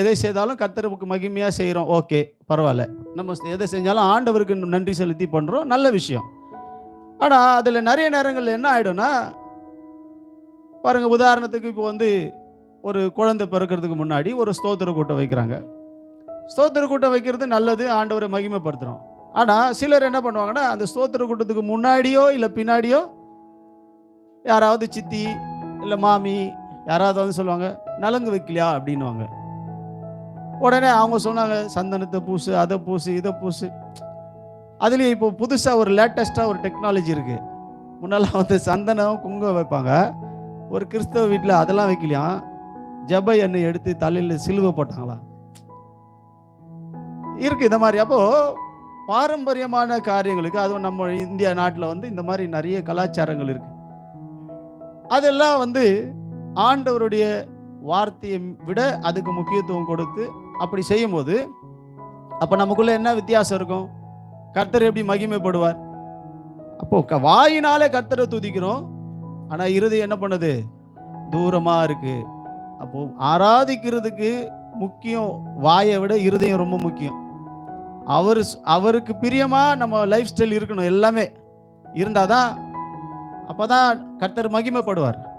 எதை செய்தாலும் கத்தருக்கு மகிமையாக செய்கிறோம் ஓகே பரவாயில்ல. நம்ம எதை செஞ்சாலும் ஆண்டவருக்கு நன்றி செலுத்தி பண்ணுறோம் நல்ல விஷயம். ஆனால் அதில் நிறைய நேரங்களில் என்ன ஆகிடும்னா பாருங்க உதாரணத்துக்கு இப்போ வந்து ஒரு குழந்தை பிறக்கிறதுக்கு முன்னாடி ஒரு ஸ்தோத்திர கூட்டம் வைக்கிறாங்க. ஸ்தோத்திர கூட்டம் வைக்கிறது நல்லது ஆண்டவரை மகிமைப்படுத்துகிறோம் ஆனால் சிலர் என்ன பண்ணுவாங்கன்னா அந்த ஸ்தோத்திர கூட்டத்துக்கு முன்னாடியோ இல்லை பின்னாடியோ யாராவது சித்தி இல்லை மாமி யாராவது வந்து சொல்லுவாங்க நலங்கு வைக்கலையா அப்படின்னுவாங்க. உடனே அவங்க சொன்னாங்க சந்தனத்தை பூசு அதை பூசு இதை பூசு. அதுலேயும் இப்போ புதுசாக ஒரு லேட்டஸ்ட்டாக ஒரு டெக்னாலஜி இருக்குது முன்னெல்லாம் வந்து சந்தனம் குங்குமம் வைப்பாங்க. ஒரு கிறிஸ்தவ வீட்டில் அதெல்லாம் வைக்கலையாம் ஜப எண்ணெய் எடுத்து தலையில் சிலுவை போட்டாங்களாம் இருக்குது இந்த மாதிரி. அப்போது பாரம்பரியமான காரியங்களுக்கு அதுவும் நம்ம இந்தியா நாட்டில் வந்து இந்த மாதிரி நிறைய கலாச்சாரங்கள் இருக்குது அதெல்லாம் வந்து ஆண்டவருடைய வார்த்தையை விட அதுக்கு முக்கியத்துவம் கொடுத்து அப்படி செய்யும்போது அப்போ நமக்குள்ள என்ன வித்தியாசம் இருக்கும்? கர்த்தர் எப்படி மகிமைப்படுவார்? அப்போ க- வாயினாலே கர்த்தரை துதிக்கிறோம். ஆனால் இருதயம் என்ன பண்ணுது? தூரமாக இருக்கு. அப்போ ஆராதிக்கிறதுக்கு முக்கியம் வாயை விட இருதயம் ரொம்ப முக்கியம். அவர் அவருக்கு பிரியமாக நம்ம லைஃப் ஸ்டைல் இருக்கணும் எல்லாமே. இருந்தால் தான் அப்போ தான் கர்த்தர் மகிமைப்படுவார்.